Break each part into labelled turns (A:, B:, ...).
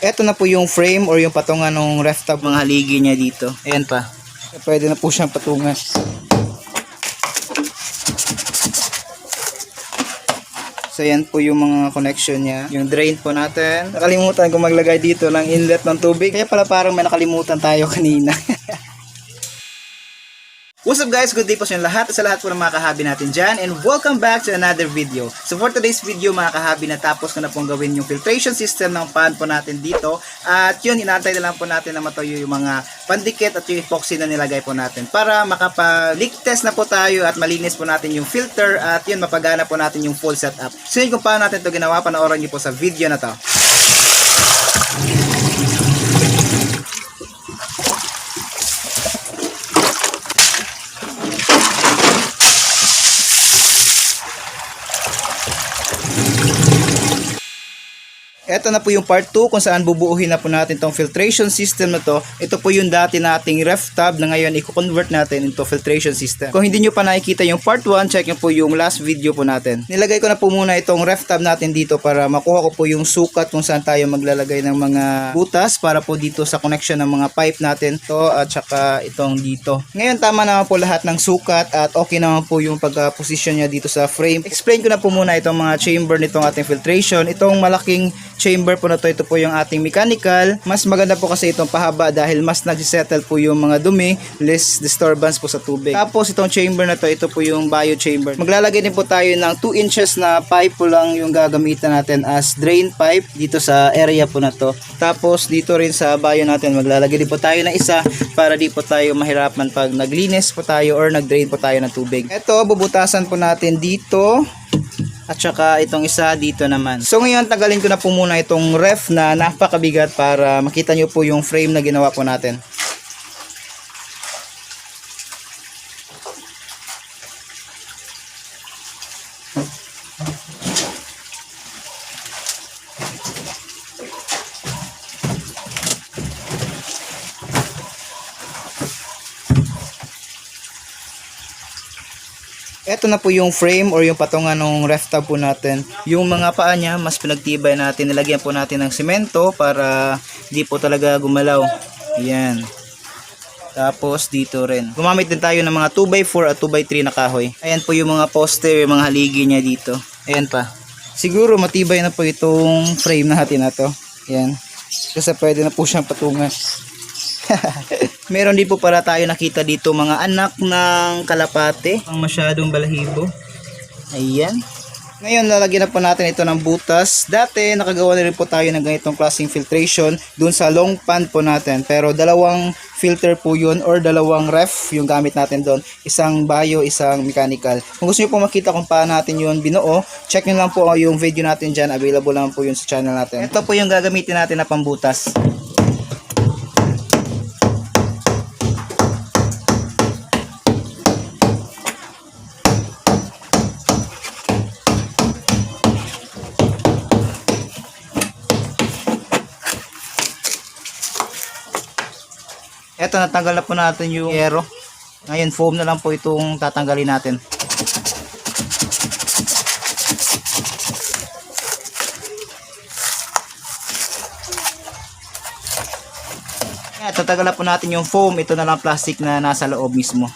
A: Ito na po yung frame or yung patungan ng ref tab mga haligi niya dito. Ayan pa. Pwede na po siyang patungan. So yan po yung mga connection niya. Yung drain po natin. Nakalimutan ko maglagay dito ng inlet ng tubig. Kaya pala parang may nakalimutan tayo kanina. What's up guys? Good day po sa lahat at sa lahat po ng mga kahabi natin dyan and welcome back to another video. So for today's video mga kahabi natapos ko na pong gawin yung filtration system ng pan po natin dito at yun inaantay na lang po natin na matuyo yung mga pandikit at yung epoxy na nilagay po natin para makapa-leak test na po tayo at malinis po natin yung filter at yun mapagana po natin yung full setup. So yun kung paano natin to ginawa panoorin niyo po sa video na to. Ito na po yung part 2 kung saan bubuuhin na po natin tong filtration system na to. Ito po yung dati nating ref tab na ngayon i-convert natin into filtration system. Kung hindi nyo pa nakikita yung part 1, check nyo po yung last video po natin. Nilagay ko na po muna itong ref tab natin dito para makuha ko po yung sukat kung saan tayo maglalagay ng mga butas para po dito sa connection ng mga pipe natin to at saka itong dito. Ngayon tama naman po lahat ng sukat at okay naman po yung pagka-position niya dito sa frame. Explain ko na po muna itong mga chamber nitong ating filtration. Itong malaking chamber po na to, ito po yung ating mechanical. Mas maganda po kasi itong pahaba dahil mas nagsisettle po yung mga dumi, less disturbance po sa tubig. Tapos itong chamber na to, ito po yung bio chamber. Maglalagay din po tayo ng 2 inches na pipe po lang yung gagamitan natin as drain pipe dito sa area po na to. Tapos dito rin sa bio natin, maglalagay din po tayo ng isa para di po tayo mahirapan pag naglinis po tayo or nagdrain po tayo ng tubig. Ito, bubutasan po natin dito at saka itong isa dito naman. So ngayon tagalin ko na po muna itong ref na napakabigat para makita nyo po yung frame na ginawa po natin. Ito na po yung frame or yung patungan ng ref tab po natin. Yung mga paa niya, mas pinagtibay natin. Nilagyan po natin ng simento para di po talaga gumalaw. Yan. Tapos dito rin. Gumamit din tayo ng mga 2x4 at 2x3 na kahoy. Ayan po yung mga poste, yung mga haligi niya dito. Ayan pa. Siguro matibay na po itong frame natin na to. Ayan. Kasi pwede na po siyang patungan. Meron din po para tayo nakita dito mga anak ng kalapate. Ang masyadong balahibo. Ayan. Ngayon, lalagyan na po natin ito ng butas. Dati, nakagawa na rin po tayo ng ganitong klaseng filtration dun sa long pan po natin. Pero dalawang filter po yun or dalawang ref yung gamit natin doon. Isang bio, isang mechanical. Kung gusto nyo po makita kung paano natin yun binuo, check nyo lang po yung video natin dyan. Available lang po yun sa channel natin. Ito po yung gagamitin natin na pambutas. Eto, natanggal na po natin yung yero. Ngayon, foam na lang po itong tatanggalin natin. Ayan, tatanggal na po natin yung foam. Ito na lang plastic na nasa loob mismo.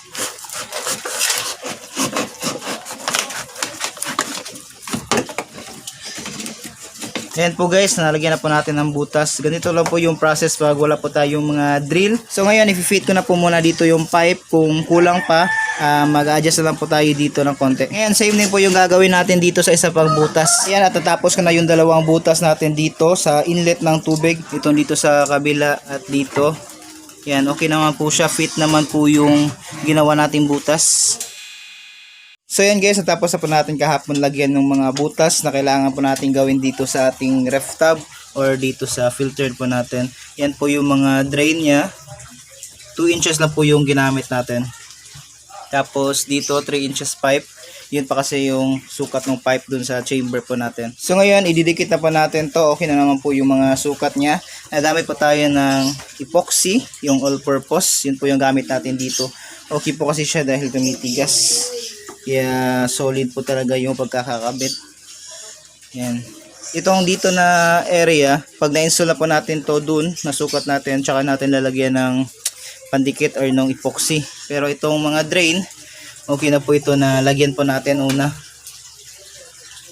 A: Ayan po guys, nalagyan na po natin ng butas. Ganito lang po yung process pag wala po tayong mga drill. So ngayon, i-fit ko na po muna dito yung pipe. Kung kulang pa, ah, mag-adjust na lang po tayo dito ng konti. Ngayon, same din po yung gagawin natin dito sa isa pang butas. Ayan, at tatapos ko na yung dalawang butas natin dito sa inlet ng tubig. Ito dito sa kabila at dito. Yan, okay naman po siya. Fit naman po yung ginawa nating butas. So yan guys, natapos na po natin kahapon lagyan ng mga butas na kailangan po natin gawin dito sa ating ref tab or dito sa filter po natin. Yan po yung mga drain niya. 2 inches lang po yung ginamit natin. Tapos dito 3 inches pipe. Yun pa kasi yung sukat ng pipe dun sa chamber po natin. So ngayon, ididikit na po natin to. Okay na naman po yung mga sukat niya. Nadami po tayo ng epoxy, yung all purpose. Yun po yung gamit natin dito. Okay po kasi siya dahil tumitigas. Kaya solid po talaga yung pagkakakabit. Yan. Itong dito na area, pag na-install na po natin to dun, nasukat natin, tsaka natin lalagyan ng pandikit or ng epoxy. Pero itong mga drain, okay na po ito na lagyan po natin una.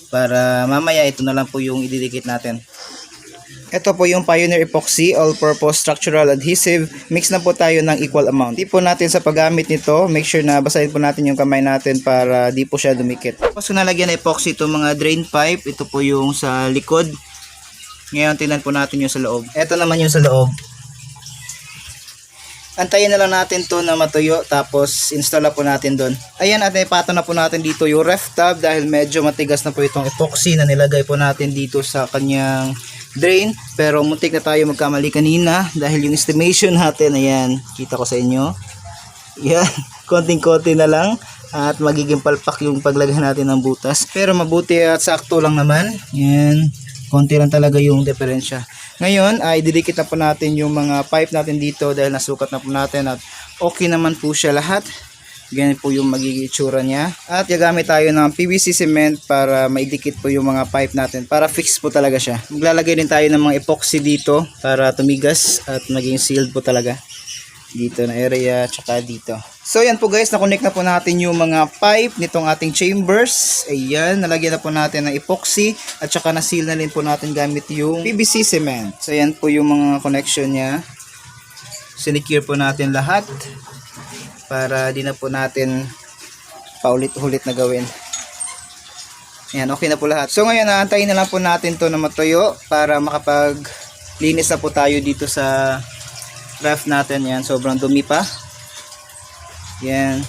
A: Para mamaya ito na lang po yung ididikit natin. Ito po yung Pioneer Epoxy All-Purpose Structural Adhesive. Mix na po tayo ng equal amount. Di po natin sa paggamit nito, make sure na basahin po natin yung kamay natin para di po siya dumikit. Tapos kung nalagyan ng epoxy itong mga drain pipe, ito po yung sa likod. Ngayon tingnan po natin yung sa loob. Ito naman yung sa loob. Antayin na lang natin to na matuyo tapos install na po natin doon. Ayan at ipato na po natin dito yung ref tab dahil medyo matigas na po itong epoxy na nilagay po natin dito sa kanyang drain. Pero muntik na tayo magkamali kanina dahil yung estimation natin, ayan, kita ko sa inyo. Yan, konting-konti na lang at magiging palpak yung paglagay natin ng butas. Pero mabuti at sakto lang naman. Yan, konti lang talaga yung diferensya. Ngayon ay didikit na po natin yung mga pipe natin dito dahil nasukat na po natin at okay naman po siya lahat. Ganyan po yung magiging itsura niya. At gagamit tayo ng PVC cement para maidikit po yung mga pipe natin para fix po talaga siya. Maglalagay din tayo ng mga epoxy dito para tumigas at maging sealed po talaga dito na area tsaka dito. So yan po guys, na-connect na po natin yung mga pipe nitong ating chambers. Ayan, nalagyan na po natin ng epoxy at tsaka na-seal na rin po natin gamit yung PVC cement. So yan po yung mga connection niya. Sinicure po natin lahat para di na po natin paulit-ulit na gawin. Yan, okay na po lahat. So ngayon, naantayin na lang po natin to na matuyo para makapaglinis na po tayo dito sa ref natin. Yan, sobrang dumi pa. Yan.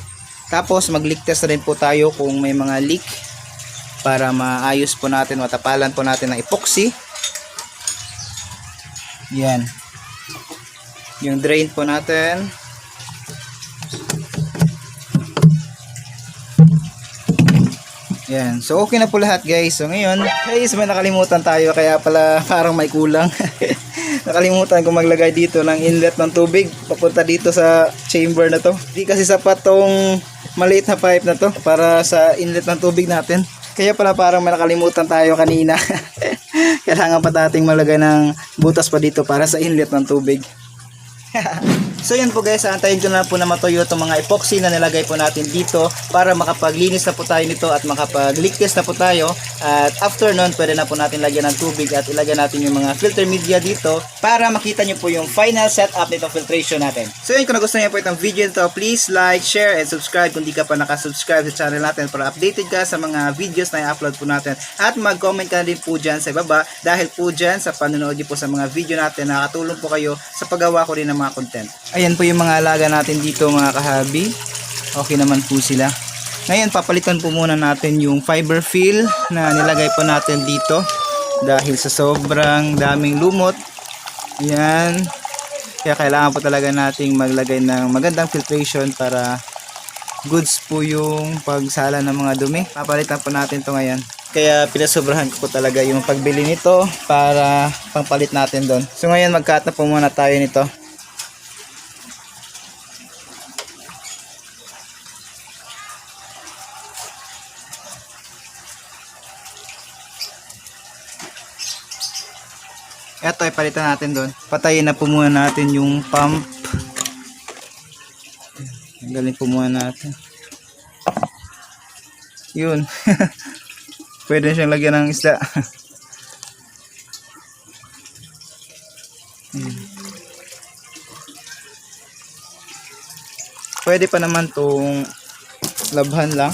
A: Tapos mag-leak test rin po tayo kung may mga leak para maayos po natin, matapalan po natin ng epoxy. Yan. Yung drain po natin. Yan. So okay na po lahat guys. So ngayon, guys, may nakalimutan tayo kaya pala parang may kulang. nakalimutan ko maglagay dito ng inlet ng tubig papunta dito sa chamber na to. Di kasi sapat tong maliit na pipe na to para sa inlet ng tubig natin. Kaya pala parang may nakalimutan tayo kanina. Kailangan pa dating malagay ng butas pa dito para sa inlet ng tubig. so yan po guys, antayin ko na po na matuyo itong mga epoxy na nilagay po natin dito para makapaglinis na po tayo nito at makapag-leak test na po tayo. At after nun, pwede na po natin lagyan ng tubig at ilagyan natin yung mga filter media dito para makita nyo po yung final setup nitong filtration natin. So yun, kung nagustuhan nyo po itong video nito, please like, share, and subscribe kung di ka pa nakasubscribe sa channel natin para updated ka sa mga videos na i-upload po natin. At mag-comment ka din po dyan sa ibaba dahil po dyan sa panonood nyo po sa mga video natin, nakakatulong po kayo sa paggawa ko rin ng mga content. Ayan po yung mga alaga natin dito mga kahabi. Okay naman po sila. Ngayon, papalitan po muna natin yung fiber fill na nilagay po natin dito dahil sa sobrang daming lumot. Yan. Kaya kailangan po talaga nating maglagay ng magandang filtration para goods po yung pagsala ng mga dumi. Papalitan po natin to ngayon. Kaya pinasobrahan ko po talaga yung pagbili nito para pangpalit natin doon. So ngayon mag-cut na po muna tayo nito. Eto, ipalitan natin doon. Patayin na po muna natin yung pump. Galing po muna natin. Yun. Pwede siyang lagyan ng isda. Hmm. Pwede pa naman tong labhan lang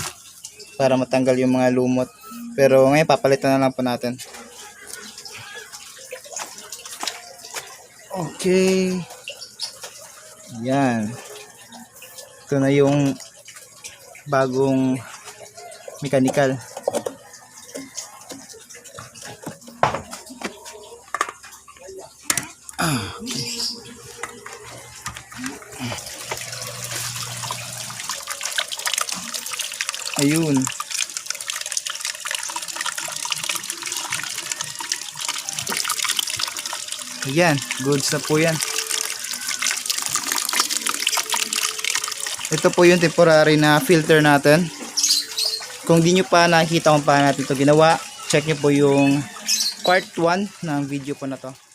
A: para matanggal yung mga lumot. Pero ngayon papalitan na lang po natin. Okay. Yan. Ito na yung bagong mechanical. Ah. Ayun. Ayan, goods na po yan. Ito po yung temporary na filter natin. Kung di nyo pa nakikita kung paano natin ito ginawa, check nyo po yung part 1 ng video po na to.